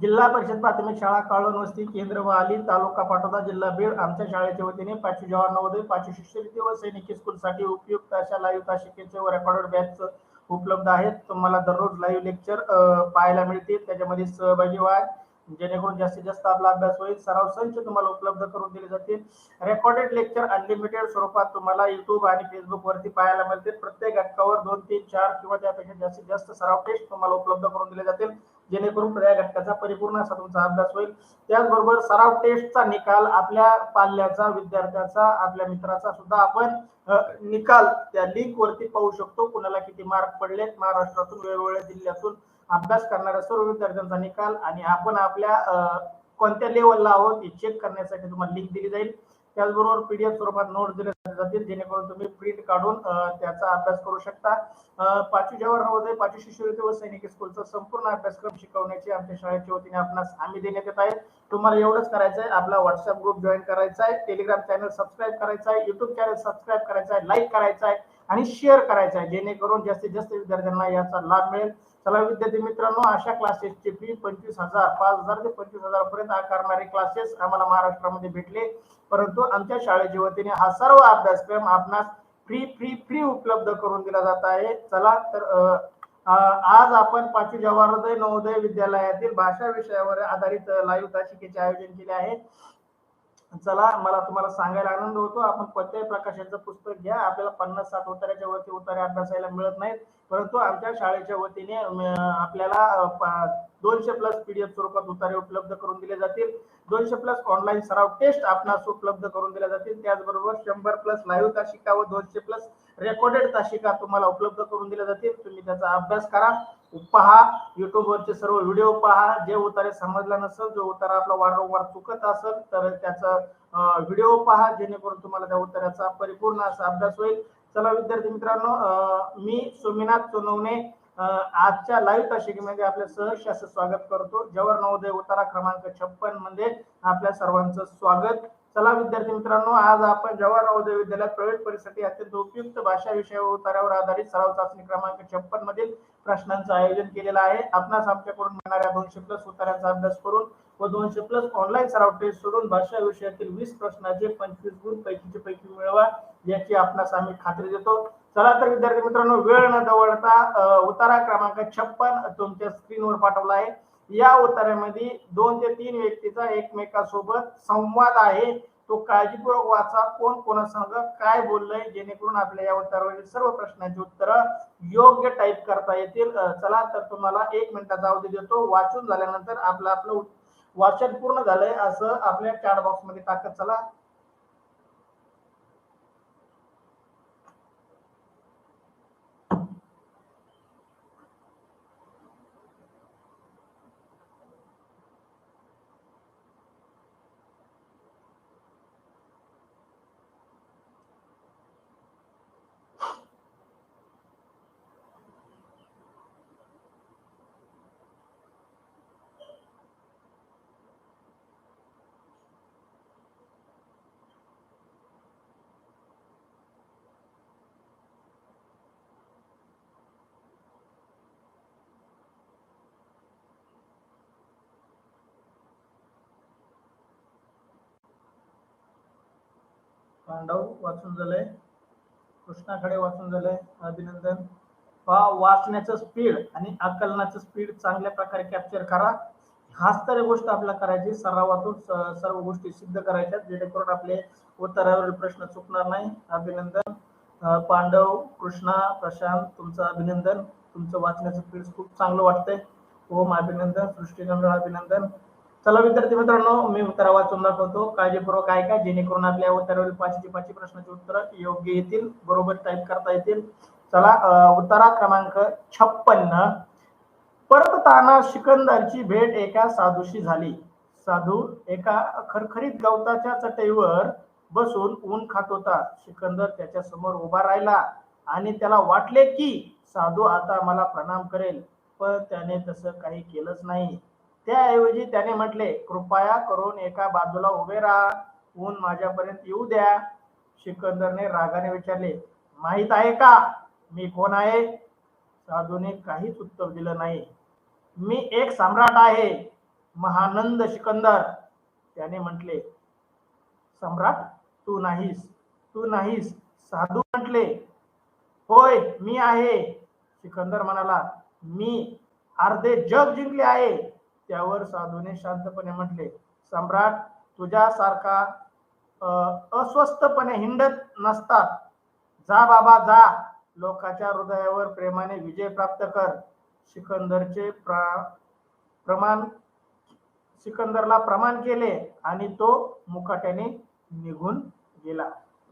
जिल्हा परिषद प्राथमिक शाळा काळून वस्ती केंद्र वाली तालुका पाटोदा जिल्हा बीड आमच्या शाळेच्या वतीने पाचवी जवाहर नवोदय पाचवी शिष्यवृत्ती व सैनिकी स्कूलसाठी उपयुक्त अशा लाईव्ह तासिकेचे व रेकॉर्डेड बॅच उपलब्ध आहेत. तुम्हाला दररोज लाईव्ह लेक्चर पाहायला मिळतील. त्याच्यामध्ये सहभागी व्हा. जेणेकरून जास्तीत जास्त आपला अभ्यास होईल. सराव संच तुम्हाला उपलब्ध करून दिले जातील. रेकॉर्डेड लेक्चर अनलिमिटेड स्वरूपात तुम्हाला युट्यूब आणि फेसबुक वरती पाहायला मिळतील. प्रत्येक घटकावर दोन तीन चार किंवा त्यापेक्षा जास्तीत जास्त सराव टेस्ट तुम्हाला उपलब्ध करून दिले जातील. जेणेकरून त्या घटकाचा परिपूर्ण असा तुमचा अभ्यास होईल. त्याचबरोबर सराव टेस्टचा निकाल आपल्या पाल्याचा विद्यार्थ्याचा आपल्या मित्राचा सुद्धा आपण निकाल त्या लिंक वरती पाहू शकतो. कुणाला किती मार्क पडलेत? महाराष्ट्रातून वेगवेगळ्या जिल्ह्यातून अभ्यास करणाऱ्या सर्व विद्यार्थ्यांचा निकाल आणि आपण आपल्या कोणत्या लेवलला आहोत हे चेक करण्यासाठी तुम्हाला लिंक दिली जाईल. त्याचबरोबर पीडीएफ स्वरूपात नोट्स दिले जातील जेणेकरून तुम्ही प्रिंट काढून त्याचा अभ्यास करू शकता. पाचवी जवाहर नवोदय पाचवी शिष्यवृत्ती व सैनिक स्कूलचा संपूर्ण अभ्यासक्रम शिकवण्याची आमच्या शाळेच्या वतीने आपणास हमी देण्यात येत आहे. तुम्हाला एवढंच करायचं आहे आपला व्हॉट्सअप ग्रुप जॉईन करायचा आहे टेलिग्राम चॅनल सबस्क्राईब करायचा आहे युट्यूब चॅनल सबस्क्राईब करायचा आहे लाईक करायचा आहे आणि शेअर करायचा आहे. जेणेकरून जास्तीत जास्त विद्यार्थ्यांना याचा लाभ मिळेल. चला विद्यार्थी मित्रांनो अशा क्लासेसची फी पंचवीस हजार पाच हजार ते पंचवीस हजार पर्यंत आकारणारे क्लासेस आम्हाला महाराष्ट्रामध्ये भेटले. परंतु आमच्या शाळेच्या वतीने हा सर्व अभ्यासक्रम आपणास फ्री फ्री फ्री उपलब्ध करून दिला जात आहे. चला तर आज आपण पाचवी जवाहरोदय नवोदय विद्यालयातील भाषा विषयावर आधारित लाईव्ह तासिकेचे आयोजन केले आहे. चला मला तुम्हाला सांगायला आनंद होतो. आपण कोणत्याही प्रकाशाचं पुस्तक घ्या. आपल्याला पन्नास साठ उतार्याच्या वरती उतारे अभ्यासायला मिळत नाहीत. परंतु आमच्या शाळेच्या वतीने आपल्याला दोनशे प्लस पीडीएफ स्वरूपात उतारे उपलब्ध करून दिले जातील. दोनशे प्लस ऑनलाईन सराव टेस्ट आपणास उपलब्ध करून दिल्या जातील. त्याचबरोबर शंभर प्लस लाईव्ह तासिका व दोनशे प्लस रेकॉर्डेड तासिका तुम्हाला उपलब्ध करून दिल्या जातील. तुम्ही त्याचा अभ्यास करा पहा युट्यूबवरचे सर्व व्हिडिओ पहा. जे उतारे समजला नसेल जो उतारा आपला वारंवार चुकत असेल तर त्याचा व्हिडिओ पहा. जेणेकरून तुम्हाला त्या उतार्याचा परिपूर्ण असा अभ्यास होईल. चला विद्यार्थी मित्रांनो मी सोमीनाथ सोनवणे आजच्या लाईव्ह तासिकेमध्ये आपलं सहर्ष असं स्वागत करतो. जवर नवोदय उतारा क्रमांक छप्पनमध्ये आपल्या सर्वांचं स्वागत. चला विद्यार्थी मित्रांनो आज आपण जवाहर नवोदय विद्यालयात प्रवेश परीक्षेसाठी अत्यंत उपयुक्त भाषा विषय उतार्यावर आधारित सराव चाचणी क्रमांक छप्पन मधील प्रश्नांचं आयोजन केलेलं आहे. आपणास आमच्याकडून मिळणाऱ्या दोनशे प्लस उतार्यांचा अभ्यास करून व दोनशे प्लस ऑनलाईन सराव टेस्ट सोडून भाषा विषयातील वीस प्रश्नाचे पंचवीस गुण पैकीचे पैकी मिळवा याची आपणास आम्ही खात्री देतो. चला तर विद्यार्थी मित्रांनो वेळ न दवळता उतारा क्रमांक छप्पन तुमच्या स्क्रीनवर पाठवला आहे. या उतार्यामध्ये दोन ते तीन व्यक्तीचा एकमेकासोबत संवाद आहे. तो काळजीपूर्वक वाचा कोण कोणासंग काय बोललंय जेणेकरून आपल्या या उत्तरावरील सर्व प्रश्नांची उत्तरं योग्य टाईप करता येतील. चला तर तुम्हाला एक मिनिटाचा अवधी देतो. वाचून झाल्यानंतर आपलं आपलं वाचन पूर्ण झालंय असं आपल्या चॅट बॉक्समध्ये टाकत चला. पांडव वाचून झालंय. कृष्णाकडे वाचून झालंय. अभिनंदन. पहा वाचण्याचं स्पीड आणि आकलनाचं स्पीड चांगल्या प्रकारे कॅप्चर करा. हाच तर गोष्ट आपल्याला करायची. सरावातून सर्व गोष्टी सिद्ध करायच्या जेणेकरून आपले उत्तरावरील प्रश्न चुकणार नाही. अभिनंदन. पांडव कृष्णा प्रशांत तुमचं अभिनंदन. तुमचं वाचण्याचं स्पीड खूप चांगलं वाटतंय. ओम अभिनंदन. सृष्टीनंदन अभिनंदन. चला विद्यार्थी मित्रांनो मी उत्तरा वाचून दाखवतो काळजीपूर्वक काय काय जेणेकरून आपल्या उत्तरावरील पाचशे पाचशे प्रश्नाची उत्तर योग्य येतील बरोबर टाईप करता येतील. चला उत्तरा क्रमांक छप्पन्न. परतताना सिकंदरची भेट एका साधूशी झाली. साधू एका खरखरीत गवताच्या चटईवर बसून ऊन खात होता. सिकंदर त्याच्यासमोर उभा राहिला आणि त्याला वाटले की साधू आता मला प्रणाम करेल पण त्याने तसं काही केलंच नाही. त्याऐवजी त्याने म्हटले कृपया करून एका बाजूला उभे राहा. ऊन माझ्यापर्यंत येऊ द्या. सिकंदरने रागाने विचारले माहीत आहे का? मी कोण आहे? साधूने काहीच उत्तर दिलं नाही. मी एक सम्राट आहे महानंद सिकंदर. त्याने म्हटले सम्राट तू नाहीस तू नाहीस. साधू म्हटले होय मी आहे. सिकंदर म्हणाला मी अर्धे जग जिंकले आहे. त्यावर साधूने शांतपणे म्हटले सम्राट तुझ्यासारखा अस्वस्थपणे हिंडत नसतात. जा बाबा जा. लोकांच्या हृदयावर प्रेमाने विजय प्राप्त कर. सिकंदरचे प्रा- प्रमाण सिकंदरला प्रमाण केले आणि तो मुकाट्याने निघून गेला.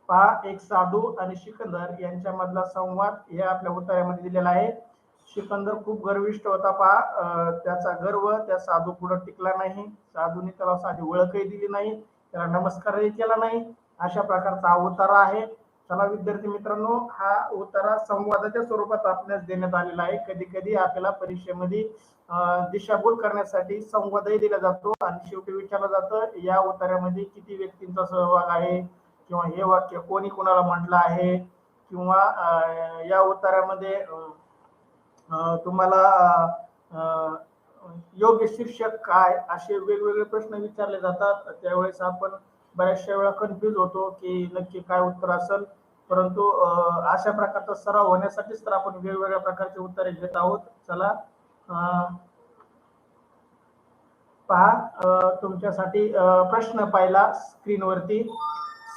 पहा एक साधू आणि सिकंदर यांच्यामधला संवाद हे आपल्या उतार्यामध्ये दिलेला आहे. सिकंदर खूप गर्विष्ट होता पहा. त्याचा गर्व त्या साधू पुढे टिकला नाही. साधूने त्याला साधी ओळखही दिली नाही. त्याला नमस्कारही केला नाही. अशा प्रकारचा हा उतारा आहे. चला विद्यार्थी मित्रांनो हा उतारा संवादाच्या स्वरूपात आपल्यास देण्यात आलेला आहे. कधी कधी आपल्याला परीक्षेमध्ये दिशाभूल करण्यासाठी संवादही दिला जातो आणि शेवटी विचारलं जातं या उतार्यामध्ये किती व्यक्तींचा सहभाग आहे? किंवा हे वाक्य कोणी कोणाला म्हटलं आहे? किंवा या उतार्यामध्ये तुम्हाला योग्य शीर्षक काय असे वेगवेगळे प्रश्न विचारले जातात. त्यावेळेस आपण बऱ्याचशा वेळा कन्फ्युज होतो की नक्की काय उत्तर असेल. परंतु अशा प्रकारचा सराव होण्यासाठीच तर आपण वेगवेगळ्या प्रकारचे उत्तरे घेत आहोत. चला पहा तुमच्यासाठी प्रश्न पाहिला स्क्रीनवरती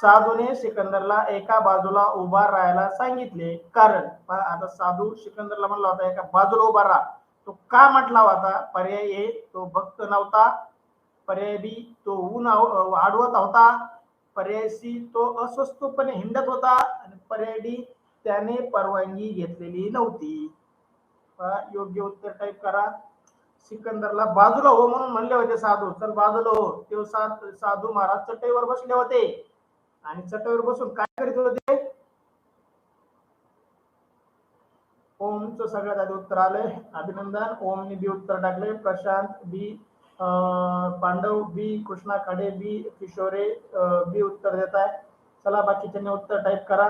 साधूने सिकंदरला एका बाजूला उभा राहायला सांगितले. कारण आता साधू सिकंदरला म्हणला होता एका बाजूला उभा राहा. तो का म्हटला होता? पर्याय ए तो भक्त नव्हता. पर्याय बी तो ऊन आव- आडवत होता. पर्याय सी तो अस्वस्थपणे हिंडत होता. आणि पर्याय डी त्याने परवानगी घेतलेली नव्हती. योग्य उत्तर टाईप करा. सिकंदरला बाजूला हो म्हणून म्हणले होते साधू. चल बाजूला हो. ते साध साधू महाराज चटईवर बसले होते. आणि चटावर बसून काय करीत होते? ओमचं सगळ्यात आधी उत्तर आलंय. अभिनंदन. ओमनी बी उत्तर टाकले प्रशांत बी अं, पांडव बी कृष्णा खाडे बी किशोरे बी उत्तर देत आहे चला बाकीच्यांनी उत्तर टाईप करा.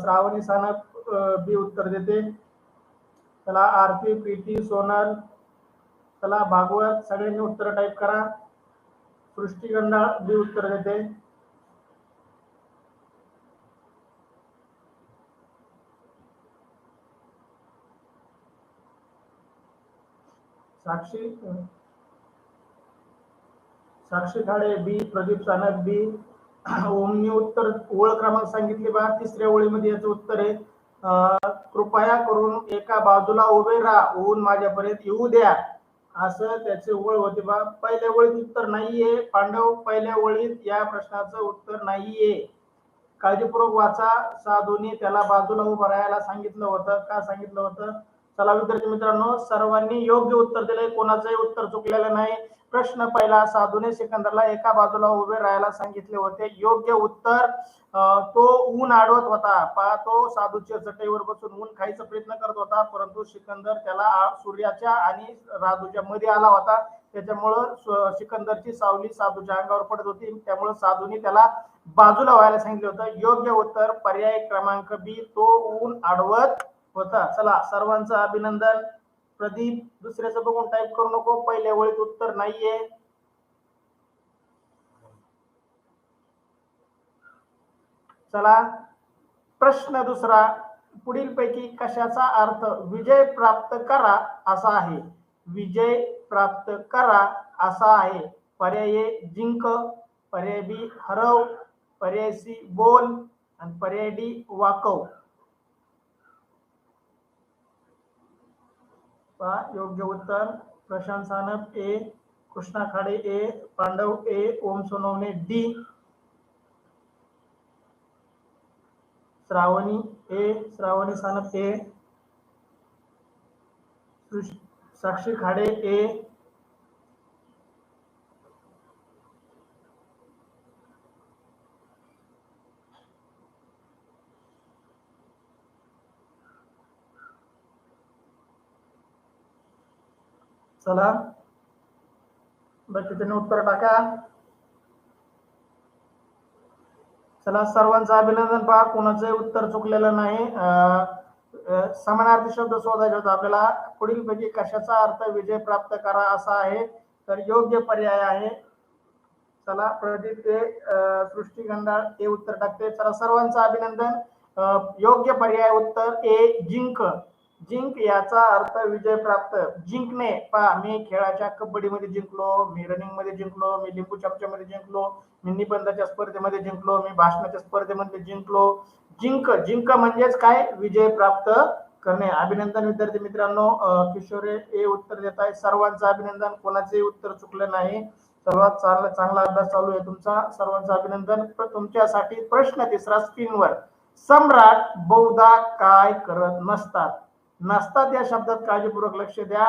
श्रावणी सानप बी उत्तर देते. चला आरती प्रीती सोनल. चला भागवत सगळ्यांनी उत्तर टाईप करा. सृष्टी गंडाळ बी उत्तर देते. साक्षी? साक्षी खाडे बी. प्रदीप सानप बी. ओमनी उत्तर ओळ क्रमांक सांगितले बा तिसऱ्या ओळीमध्ये याचं उत्तर आहे. कृपया करून एका बाजूला उभे राहा ऊन माझ्यापर्यंत येऊ द्या. असं त्याचे ओळ होते बा. पहिल्या ओळीत उत्तर नाहीये. पांडव पहिल्या ओळीत या प्रश्नाचं उत्तर नाहीये. काळजीपूर्वक वाचा. साधूने त्याला बाजूला उभं राहायला सांगितलं होतं. का सांगितलं होतं? चला विद्यार्थी मित्रांनो सर्वांनी योग्य उत्तर दिलंय. कोणाचंही उत्तर चुकलेलं नाही. प्रश्न पहिला साधूने सिकंदरला एका बाजूला उभे राहायला सांगितले होते. योग्य उत्तर तो ऊन आडवत होता. पहा तो साधूच्या चटईवर बसून ऊन खायचा प्रयत्न करत होता परंतु सिकंदर त्याला सूर्याच्या आणि राजूच्या मध्ये आला होता. त्याच्यामुळं सिकंदरची सावली साधूच्या अंगावर पडत होती. त्यामुळे साधूने त्याला बाजूला व्हायला सांगितलं होतं. योग्य उत्तर पर्याय क्रमांक बी तो ऊन आडवत होता चला सर्वांचं अभिनंदन. प्रदीप दुसऱ्याचं बघून टाईप करू नको. पहिल्या वेळीत उत्तर नाहीये. चला प्रश्न दुसरा. पुढील पैकी कशाचा अर्थ विजय प्राप्त करा असा आहे? विजय प्राप्त करा असा आहे. पर्याय जिंक पर्याय बी हरव पर्याय सी बोल आणि पर्याय डी वाकव. योग्य उत्तर, Prashant Sanap, A, Krishna Khade, A, Pandav, A, Om Sonawane, D, Shravani, A, Shravani Sanap, A Sakshi Khade, A चला. बाकीच्याने उत्तर टाका. चला सर्वांचं अभिनंदन पहा. कोणाचंही उत्तर चुकलेलं नाही. समानार्थी शब्द शोधायचे होता आपल्याला. पुढील पैकी कशाचा अर्थ विजय प्राप्त करा असा आहे तर योग्य पर्याय आहे. चला प्रदीप ते सृष्टी गंधाळ हे उत्तर टाकते. चला सर्वांचं अभिनंदन. योग्य पर्याय उत्तर ए जिंक. जिंक याचा अर्थ विजय प्राप्त. जिंकणे पहा मी खेळाच्या कबड्डीमध्ये जिंकलो मी रनिंगमध्ये जिंकलो मी लिंबू चमच्यामध्ये जिंकलो मी निबंधाच्या स्पर्धेमध्ये जिंकलो मी भाषणाच्या स्पर्धेमध्ये जिंकलो. जिंक जिंक म्हणजेच काय? विजय प्राप्त करणे. अभिनंदन विद्यार्थी मित्रांनो. किशोरे हे उत्तर देत आहे सर्वांचं अभिनंदन. कोणाचेही उत्तर चुकलं नाही. सर्वात चांगला चांगला अभ्यास चालू आहे तुमचा. सर्वांचं अभिनंदन. तुमच्यासाठी प्रश्न तिसरा स्क्रीनवर. सम्राट बहुधा काय करत नसतात? नसतात या शब्दात काळजीपूर्वक लक्ष द्या.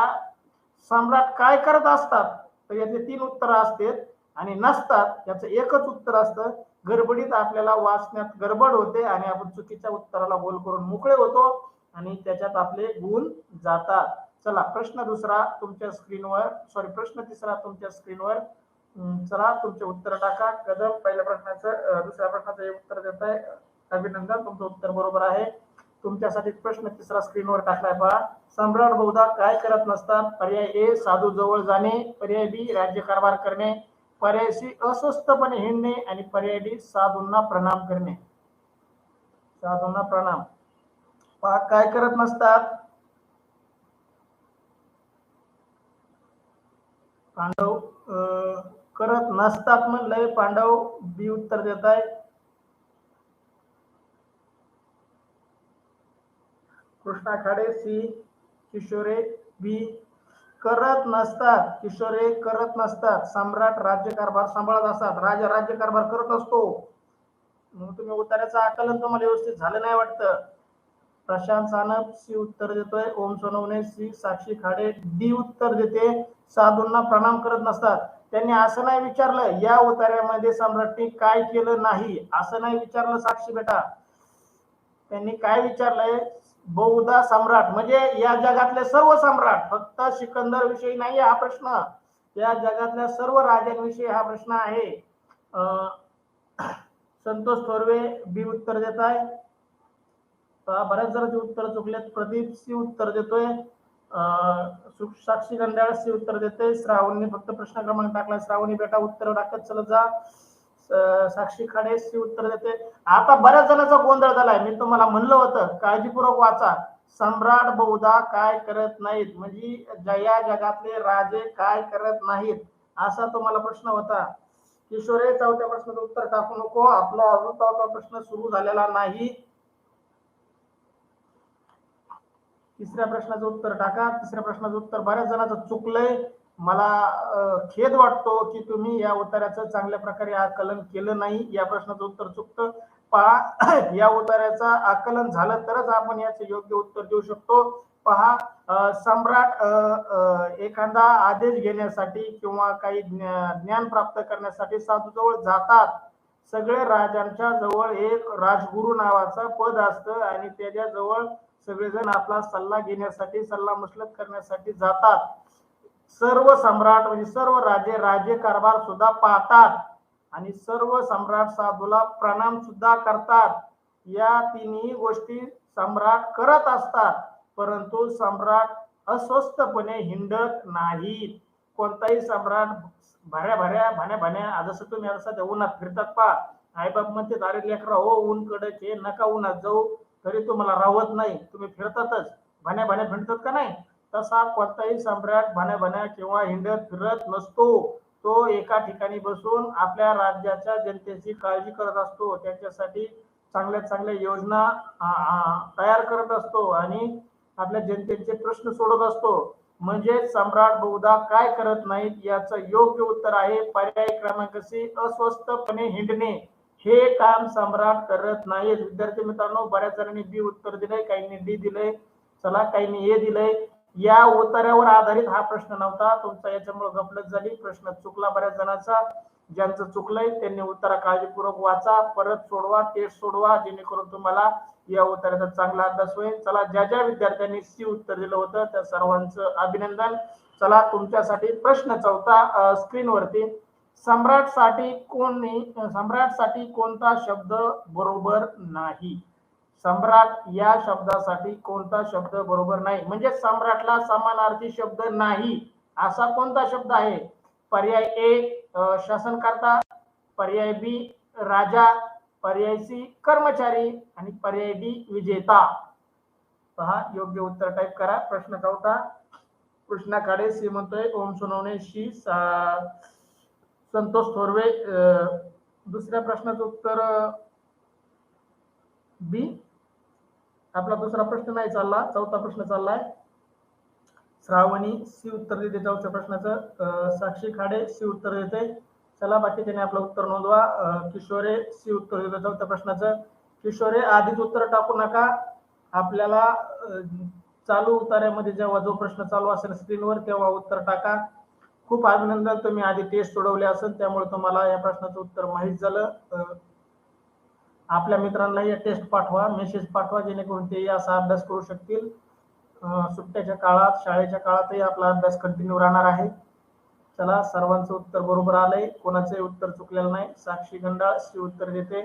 सम्राट काय करत असतात? तर याचे तीन उत्तर असतात आणि नसतात याचं एकच उत्तर असतं गडबडीत आपल्याला वाचण्यात गडबड होते आणि आपण चुकीच्या उत्तराला बोल करून मोकळे होतो आणि त्याच्यात आपले गुण जातात. चला प्रश्न दुसरा तुमच्या स्क्रीनवर सॉरी प्रश्न तिसरा तुमच्या स्क्रीनवर. चला तुमचे उत्तर टाका. कदम पहिल्या प्रश्नाचं दुसऱ्या प्रश्नाचं हे उत्तर देत आहे अभिनंदन तुमचं उत्तर बरोबर आहे. तुमच्यासाठी प्रश्न तिसरा स्क्रीनवर टाकलाय पहा सम्राट बहुधा काय करत नसतात? पर्याय ए साधू जवळ जाणे. पर्याय बी राज्यकारभार करणे. पर्याय सी अस्वस्थपणे हिंडणे. आणि पर्याय डी साधूंना प्रणाम करणे. साधूंना प्रणाम. पहा काय करत नसतात? पांडव अं, करत नसतात म्हणलंय पांडव बी उत्तर देत आहे कृष्णा खाडे सी. किशोरे बी. करत नसतात. किशोरे करत नसतात. सम्राट राज्यकारभार सांभाळत असतात. राजा राज्यकारभार करत असतो. मग तुम्ही उत्तराचं आकलन तुम्हाला व्यवस्थित झालं नाही वाटतं. प्रशांत सानप सी. उत्तर देतोय. ओम सोनवणे सी. साक्षी खाडे डी. उत्तर देते. साधूंना प्रणाम करत नसतात. त्यांनी असं नाही विचारलं या उतार्यामध्ये सम्राटने काय केलं नाही? असं नाही विचारलं साक्षी बेटा. त्यांनी काय विचारलंय? बहुधा सम्राट म्हणजे या जगातले सर्व सम्राट फक्त सिकंदर विषयी नाही हा प्रश्न. या जगातल्या सर्व राजांविषयी हा प्रश्न आहे. संतोष थोरवे बी उत्तर देत आहे बऱ्याच जणांचे उत्तर चुकलेत. प्रदीप सी उत्तर देतोय. अं, साक्षी गंडाळ सी उत्तर देते श्रावणी फक्त प्रश्न क्रमांक टाकला. श्रावणी बेटा उत्तर टाकत चलत जा. साक्षी खाडे उत्तर देते. आता बऱ्याच जणांचा गोंधळ झालाय. मी तुम्हाला म्हणलं होतं काळजीपूर्वक वाचा. सम्राट बहुधा काय करत नाहीत? म्हणजे जया जगातले राजे काय करत नाहीत? असा तुम्हाला प्रश्न होता. किशोरे चौथ्या प्रश्नाचं उत्तर टाकू नको. आपला अजून चौथा प्रश्न सुरू झालेला नाही. तिसऱ्या प्रश्नाचं उत्तर टाका. तिसऱ्या प्रश्नाचं उत्तर बऱ्याच जणांचं चुकलंय. मला खेद वाटतो की तुम्ही या उत्तराचं चांगल्या प्रकारे आकलन केलं नाही या प्रश्नाचं उत्तर चुकतं. पहा या उत्तराचं आकलन झालं तरच आपण याचं योग्य उत्तर देऊ शकतो. पहा सम्राट एखादा आदेश घेण्यासाठी किंवा काही ज्ञा- ज्ञान प्राप्त करण्यासाठी साधूजवळ जातात. सगळे राजांच्या जवळ एक राजगुरू नावाचं पद असतं आणि त्याच्याजवळ सगळेजण आपला सल्ला घेण्यासाठी सल्ला मसलत करण्यासाठी जातात. सर्व सम्राट म्हणजे सर्व राजे राजे कारभार सुद्धा पाहतात. आणि सर्व सम्राट साधूला प्रणाम सुद्धा करतात. या तिन्ही गोष्टी सम्राट करत असतात. परंतु सम्राट अस्वस्थपणे हिंडत नाहीत. कोणताही सम्राट भऱ्या भऱ्या भाण्या भाण्या जसं तुम्ही आता सध्या उन्हात फिरतात पा आईबाप म्हणते अरे लेकरा हो ऊन कडक नका उन्हात जाऊ. तरी तुम्हाला राहत नाही. तुम्ही फिरतातच. भाण्या भाण्या फिरतात का नाही? तसा कोणताही सम्राट भण्याभण्या किंवा हिंडत फिरत नसतो. तो एका ठिकाणी बसून आपल्या राज्याच्या जनतेची काळजी करत असतो. त्याच्यासाठी चांगल्या चांगल्या योजना तयार करत असतो आणि आपल्या जनतेचे प्रश्न सोडत असतो. म्हणजे सम्राट बहुधा काय करत नाहीत याचं योग्य उत्तर आहे पर्याय क्रमांक सी अस्वस्थपणे हिंडणे. हे काम सम्राट करत नाहीत. विद्यार्थी मित्रांनो बऱ्याच जणांनी बी उत्तर दिलंय काहींनी डी दिलंय. चला काहींनी ए दिलंय. या उत्तरावर आधारित हा प्रश्न नव्हता. तुमचा याच्यामुळे गफलत झाली. प्रश्न चुकला बऱ्याच जणांचा. ज्यांचं चुकलंय त्यांनी उत्तर काळजीपूर्वक वाचा. परत सोडवा टेस्ट सोडवा जेणेकरून तुम्हाला या उत्तराचा चांगला अभ्यास होईल. चला ज्या ज्या विद्यार्थ्यांनी सी उत्तर दिलं होतं त्या सर्वांचं अभिनंदन. चला तुमच्यासाठी प्रश्न चौथा स्क्रीनवरती. सम्राटसाठी कोणी सम्राटसाठी कोणता शब्द बरोबर नाही? सम्राट या शब्दासाठी कोणता शब्द बरोबर नाही? म्हणजे सम्राटला समानार्थी शब्द नाही असा कोणता शब्द आहे? पर्याय ए शासनकर्ता पर्याय बी राजा पर्याय सी कर्मचारी आणि पर्याय डी विजेता. पहा योग्य उत्तर टाईप करा. प्रश्न चौथा. कृष्णा खाडे सी म्हणतोय ओम सोनवणे शी संतोष थोरवे अं, दुसऱ्या प्रश्नाचं उत्तर बी. आपला दुसरा प्रश्न नाही चालला चौथा प्रश्न चाललाय. श्रावणी सी उत्तर देते चौथ्या प्रश्नाचं. साक्षी खाडे सी उत्तर देते. चला बाकी त्याने आपलं उत्तर नोंदवा. किशोरे सी उत्तर देतो चौथ्या प्रश्नाचं. किशोरे आधीच उत्तर टाकू नका. आपल्याला चालू उतार्यामध्ये जेव्हा जो प्रश्न चालू असेल स्क्रीनवर तेव्हा उत्तर टाका. खूप अभिनंदन तुम्ही आधी टेस्ट सोडवली असेल त्यामुळे तुम्हाला या प्रश्नाचं उत्तर माहीत झालं. अं, आपल्या मित्रांना या टेस्ट पाठवा मेसेज पाठवा जेणेकरून ते असा अभ्यास करू शकतील. सुट्ट्याच्या काळात शाळेच्या काळातही आपला अभ्यास कंटिन्यू राहणार आहे. चला सर्वांचं उत्तर बरोबर आलंय. कोणाचंही उत्तर चुकलेलं नाही. साक्षी गंडाळ शी उत्तर देते.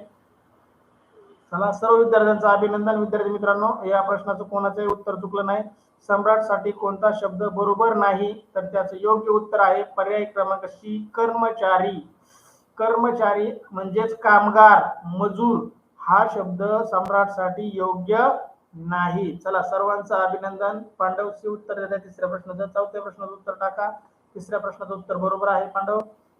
चला सर्व विद्यार्थ्यांचं अभिनंदन. विद्यार्थी मित्रांनो या प्रश्नाचं कोणाचंही उत्तर चुकलं नाही. सम्राटसाठी कोणता शब्द बरोबर नाही तर त्याचं योग्य उत्तर आहे पर्याय क्रमांक सी कर्मचारी. कर्मचारी म्हणजेच कामगार मजूर हा शब्द सम्राटसाठी योग्य नाही. चला सर्वांचं अभिनंदन. पांडव सी उत्तर देतात तिसऱ्या प्रश्नाचं. चौथ्या प्रश्नाचं उत्तर टाका. तिसऱ्या प्रश्नाचं उत्तर बरोबर आहे पांडव.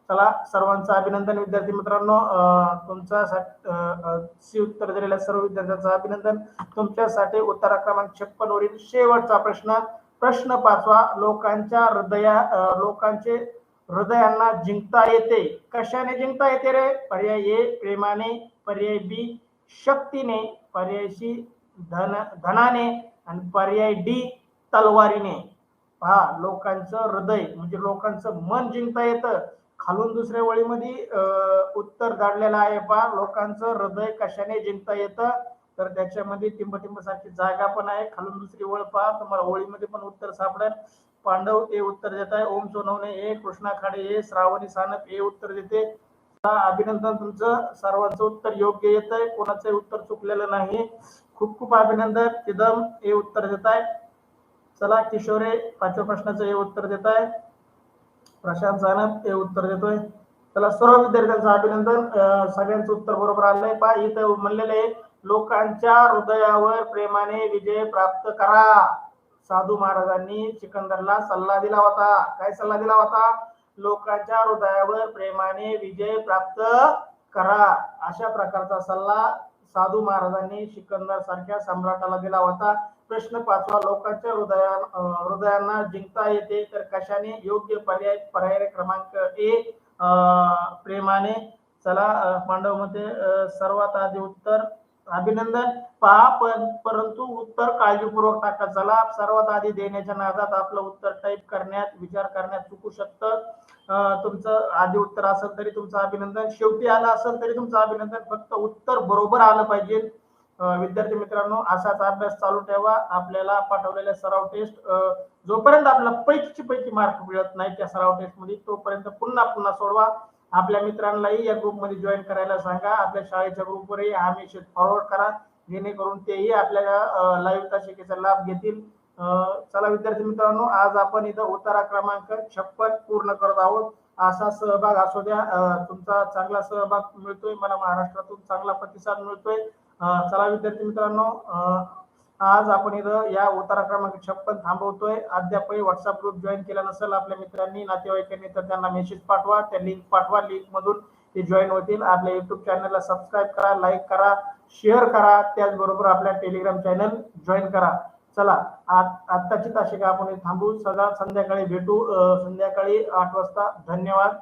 चला सर्वांचं अभिनंदन. विद्यार्थी मित्रांनो तुमचा तुमच्या सा- सी उत्तर दिलेल्या सर्व विद्यार्थ्यांचं अभिनंदन. तुमच्यासाठी उत्तरा क्रमांक छप्पन वरील शेवटचा प्रश्न. प्रश्न पाचवा लोकांच्या हृदया लोकांचे हृदयांना जिंकता येते. कशाने जिंकता येते रे? पर्याय ए प्रेमाने. पर्याय बी शक्तीने. पर्याय सी धन धनाने. आणि पर्याय डी तलवारीने. पहा लोकांचं हृदय म्हणजे लोकांचं मन जिंकता येतं. खालून दुसऱ्या वळीमध्ये उत्तर दाडलेलं आहे पहा. लोकांचं हृदय कशाने जिंकता येतं? तर त्याच्यामध्ये टिंबटिंब सारखी जागा पण आहे. खालून दुसरी वळ पहा. तुम्हाला ओळीमध्ये पण उत्तर सापडेल. पांडव ए उत्तर देत आहे ओम सोनवणे ए कृष्णा खाडे ए श्रावणी सानप ए उत्तर देते. अभिनंदन तुमचं. सर्वांचं उत्तर योग्य येत आहे कोणाचं उत्तर चुकलेलं नाही. खूप खूप अभिनंदन. किदम ए उत्तर देत आहे चला किशोरे पाचव्या प्रश्नाचं हे उत्तर देत आहे प्रशांत सानप हे उत्तर देतोय. चला सर्व विद्यार्थ्यांचं अभिनंदन. सगळ्यांचं उत्तर बरोबर आलंय. पा इथं म्हणलेलं आहे. लोकांच्या हृदयावर प्रेमाने विजय प्राप्त करा. साधू महाराजांनी सिकंदरला सल्ला दिला होता. काय सल्ला दिला होता? लोकांच्या हृदयावर प्रेमाने विजय प्राप्त करा. अशा प्रकारचा सल्ला साधू महाराजांनी सिकंदर सारख्या सम्राटाला दिला होता. प्रश्न पाचवा लोकांच्या हृदया हृदयांना जिंकता येते तर कशाने? योग्य पर्याय पर्याय क्रमांक ए प्रेमाने. चला पांडवमध्ये सर्वात आधी उत्तर. अभिनंदन. पहा पण परंतु उत्तर काळजीपूर्वक टाका. चला सर्वात आधी देण्याच्या नादात आपलं उत्तर टाईप करण्यात विचार करण्यात चुकू शकतं. तुमचं आधी उत्तर असेल तरी तुमचं अभिनंदन. शेवटी आलं असेल तरी तुमचं अभिनंदन. फक्त उत्तर बरोबर आलं पाहिजे. विद्यार्थी मित्रांनो असाच अभ्यास चालू ठेवा. आपल्याला पाठवलेल्या सराव टेस्ट जोपर्यंत आपल्याला पैकीची पैकी मार्क मिळत नाही त्या सराव टेस्टमध्ये तोपर्यंत पुन्हा पुन्हा सोडवा. आपल्या मित्रांनाही या ग्रुपमध्ये जॉईन करायला सांगा. आपल्या शाळेच्या ग्रुपवरही हा मेसेज फॉरवर्ड करा. जेणेकरून तेही आपल्या लाईव्ह तासिकेचा लाभ घेतील. चला विद्यार्थी मित्रांनो आज आपण इथं उतारा क्रमांक छप्पन पूर्ण करत आहोत. असा सहभाग असू द्या. तुमचा चांगला सहभाग मिळतोय. मला महाराष्ट्रातून चांगला प्रतिसाद मिळतोय. चला विद्यार्थी मित्रांनो आज आपण इथं या उतारा क्रमांक छप्पन थांबवतोय. अद्यापही व्हॉट्सअप ग्रुप जॉईन केला नसेल आपल्या मित्रांनी नातेवाईकांनी तर त्यांना मेसेज पाठवा. त्या लिंक पाठवा. लिंक मधून ते जॉईन होतील. आपल्या युट्यूब चॅनलला सबस्क्राईब करा लाईक करा शेअर करा. त्याचबरोबर आपल्या टेलिग्राम चॅनल जॉईन करा. चला आत्ताची ताशिका आपण थांबू. सदा संध्याकाळी भेटू. संध्याकाळी आठ वाजता. धन्यवाद.